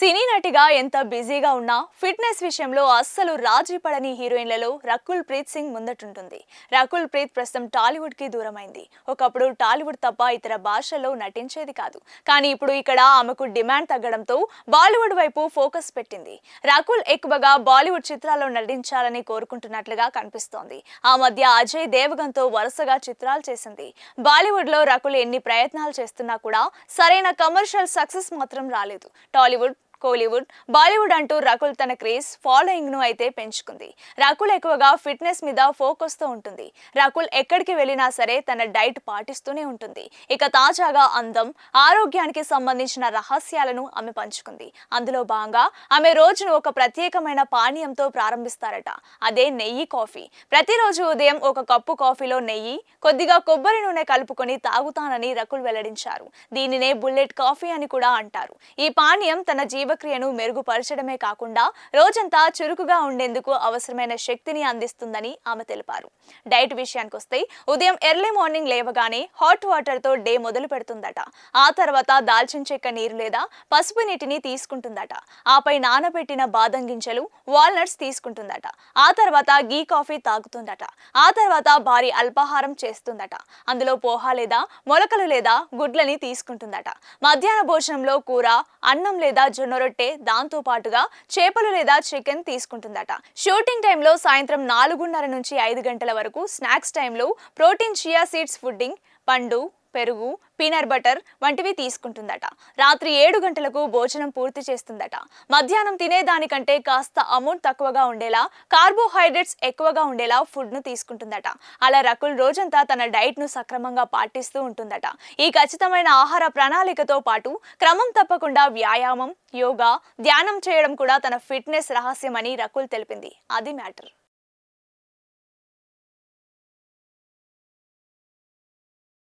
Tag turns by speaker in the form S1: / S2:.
S1: సినీ నటిగా ఎంత బిజీగా ఉన్నా ఫిట్నెస్ విషయంలో అస్సలు రాజీ పడని హీరోయిన్లలో రకుల్ ప్రీత్ సింగ్ ముందటుంటుంది. రకుల్ ప్రీత్ ప్రస్తుతం టాలీవుడ్కి దూరమైంది. ఒకప్పుడు టాలీవుడ్ తప్ప ఇతర భాషల్లో నటించేది కాదు. కానీ ఇప్పుడు ఇక్కడ ఆమెకు డిమాండ్ తగ్గడంతో బాలీవుడ్ వైపు ఫోకస్ పెట్టింది. రకుల్ ఎక్కువగా బాలీవుడ్ చిత్రాల్లో నటించాలని కోరుకుంటున్నట్లుగా కనిపిస్తోంది. ఆ మధ్య అజయ్ దేవగన్తో వరుసగా చిత్రాలు చేసింది. బాలీవుడ్లో రకుల్ ఎన్ని ప్రయత్నాలు చేస్తున్నా కూడా సరైన కమర్షియల్ సక్సెస్ మాత్రం రాలేదు. టాలీవుడ్ కోలీవుడ్ బాలీవుడ్ అంటూ రకుల్ తన క్రేజ్ ఫాలోయింగ్ను అయితే పెంచుకుంది. రకుల్ ఎక్కువగా ఫిట్నెస్ మీద ఫోకస్తో ఉంటుంది. రకుల్ ఎక్కడికి వెళ్ళినా సరే తన డైట్ పాటిస్తూనే ఉంటుంది. ఇక తాజాగా అందం ఆరోగ్యానికి సంబంధించిన రహస్యాలను ఆమె పంచుకుంది. అందులో భాగంగా ఆమె రోజును ఒక ప్రత్యేకమైన పానీయంతో ప్రారంభిస్తారట. అదే నెయ్యి కాఫీ. ప్రతిరోజు ఉదయం ఒక కప్పు కాఫీలో నెయ్యి కొద్దిగా కొబ్బరి నూనె కలుపుకొని తాగుతానని రకుల్ వెల్లడించారు. దీనినే బుల్లెట్ కాఫీ అని కూడా అంటారు. ఈ పానీయం తన జీవక్రియను మెరుగుపరచడమే కాకుండా రోజంతా చురుకుగా ఉండేందుకు అవసరమైన శక్తిని అందిస్తుందని ఆమె తెలిపారు. డైట్ విషయానికి వస్తే ఉదయం ఎర్లీ మార్నింగ్ లేవగానే హాట్ వాటర్తో డే మొదలు పెడుతుందట. ఆ తర్వాత దాల్చిన చెక్క నీరు లేదా పసుపు నీటిని తీసుకుంటుందట. ఆపై నానబెట్టిన బాదం గింజలు వాల్నట్స్ తీసుకుంటుందట. ఆ తర్వాత గీ కాఫీ తాగుతుందట. ఆ తర్వాత భారీ అల్పాహారం చేస్తుందట. అందులో పోహా లేదా మొలకలు లేదా గుడ్లని తీసుకుంటుందట. మధ్యాహ్న భోజనంలో కూర అన్నం లేదా జొన్న రొట్టె దాంతో పాటుగా చేపలు లేదా చికెన్ తీసుకుంటుందట. షూటింగ్ టైంలో సాయంత్రం నాలుగున్నర నుంచి ఐదు గంటల వరకు స్నాక్స్ టైంలో ప్రోటీన్ చియా సీడ్స్ ఫుడ్డింగ్ పండు పెరుగు పీనట్ బటర్ వంటివి తీసుకుంటుందట. రాత్రి ఏడు గంటలకు భోజనం పూర్తి చేస్తుందట. మధ్యాహ్నం తినేదానికంటే కాస్త అమౌంట్ తక్కువగా ఉండేలా కార్బోహైడ్రేట్స్ ఎక్కువగా ఉండేలా ఫుడ్ను తీసుకుంటుందట. అలా రకుల్ రోజంతా తన డైట్ను సక్రమంగా పాటిస్తూ ఉంటుందట. ఈ ఖచ్చితమైన ఆహార ప్రణాళికతో పాటు క్రమం తప్పకుండా వ్యాయామం యోగా ధ్యానం చేయడం కూడా తన ఫిట్నెస్ రహస్యమని రకుల్ తెలిపింది. అది మ్యాటర్.